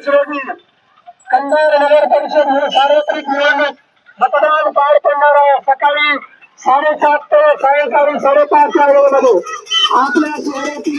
तेवीस रोजी कंधार नगर परिषद सार्वत्रिक निवडणूक. मतदान पार पडणार आहे. सकाळी साडेसात ते सायंकाळी साडेपाच या वेळेमध्ये. आपल्या शहरातील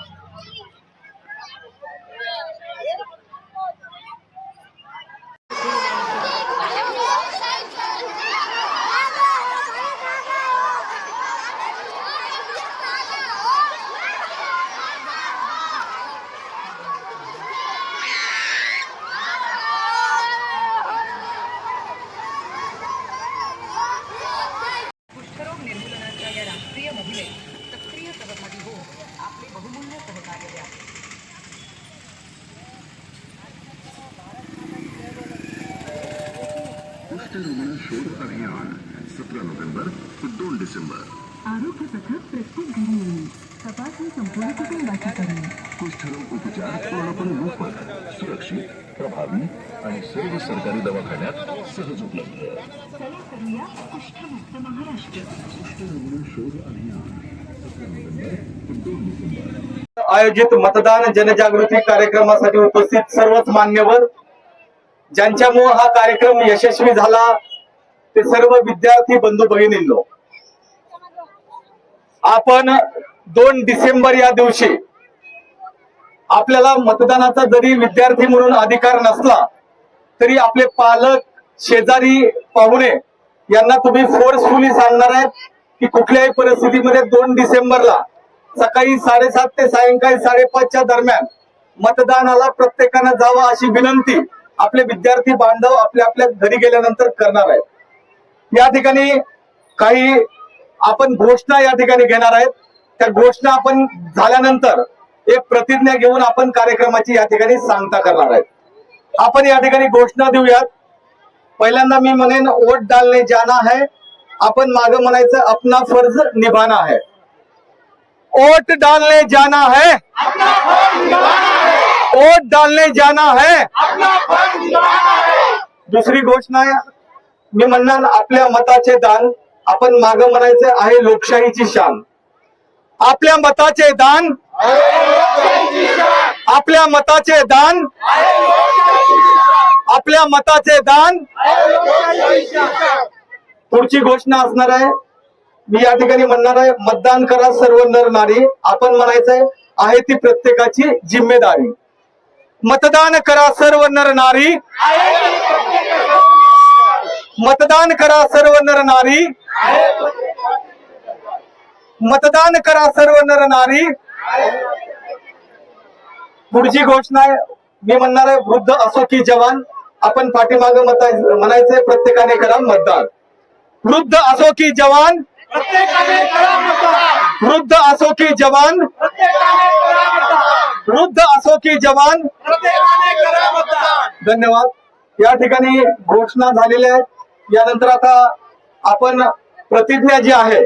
रुग्ण शोध अभियान सतरा नोव्हेंबर ते दोन डिसेंबर आरोग्य पथक प्रत्येक घरी येईल तपासणी संपूर्ण कुटुंबाची करेल कुष्ठरोग उपचार पूर्णपणे मोफत सुरक्षित प्रभावी आणि सर्व सरकारी दवाखान्यात सहज उपलब्ध. चला करूया कुष्ठमुक्त महाराष्ट्र रुग्ण शोध अभियान सतरा नोव्हेंबर ते दोन डिसेंबर आयोजित मतदान जनजागृती कार्यक्रमासाठी उपस्थित सर्वच मान्यवर ज्यांच्यामुळे हा कार्यक्रम यशस्वी झाला ते सर्व विद्यार्थी बंधू भगिनींनो. आपण दोन डिसेंबर या दिवशी आपल्याला मतदानाचा जरी विद्यार्थी म्हणून अधिकार नसला तरी आपले पालक शेजारी पाहुणे यांना तुम्ही फोर्सफुली सांगणार आहेत की कुठल्याही परिस्थितीमध्ये दोन डिसेंबरला सकाळी साडेसात ते सायंकाळी साडेपाचच्या दरम्यान मतदानाला प्रत्येकानं जावं अशी विनंती आपले विद्यार्थी बांधव आपल्या आपल्या घरी गेल्यानंतर करणार आहेत. या ठिकाणी काही आपण घोषणा या ठिकाणी घेणार आहेत. त्या घोषणा आपण झाल्यानंतर एक प्रतिज्ञा घेऊन आपण कार्यक्रमाची या ठिकाणी सांगता करणार आहेत. आपण या ठिकाणी घोषणा देऊयात. पहिल्यांदा मी म्हणेन वोट डालने जाना है आपण माग म्हणायचं अपना फर्ज निभाना है वोट डालने जाना है वोट डालने जाना है। दुसरी घोषणा आहे मी म्हणणार आपल्या मताचे दान आपण माग म्हणायचे आहे लोकशाहीची शान. आपल्या मताचे दान आपल्या मताचे दान आपल्या मताचे दान पुढची घोषणा असणार आहे. मी या ठिकाणी म्हणणार आहे मतदान करा सर्व नर नारी. आपण म्हणायचंय आहे ती प्रत्येकाची जिम्मेदारी. मतदान करा सर्व नर नारी. मतदान करा सर्व नर नारी. मतदान करा सर्व नर नारी. पुढची घोषणा आहे. मी म्हणणार आहे वृद्ध असो की जवान आपण पाठीमाग मता म्हणायचंय प्रत्येकाने करा मतदान. वृद्ध असो की जवान वृद्ध असो की जवान वृद्ध असो की जवान धन्यवाद. या ठिकाणी घोषणा झालेल्या आहेत. यानंतर आता आपण प्रतिज्ञा जी आहे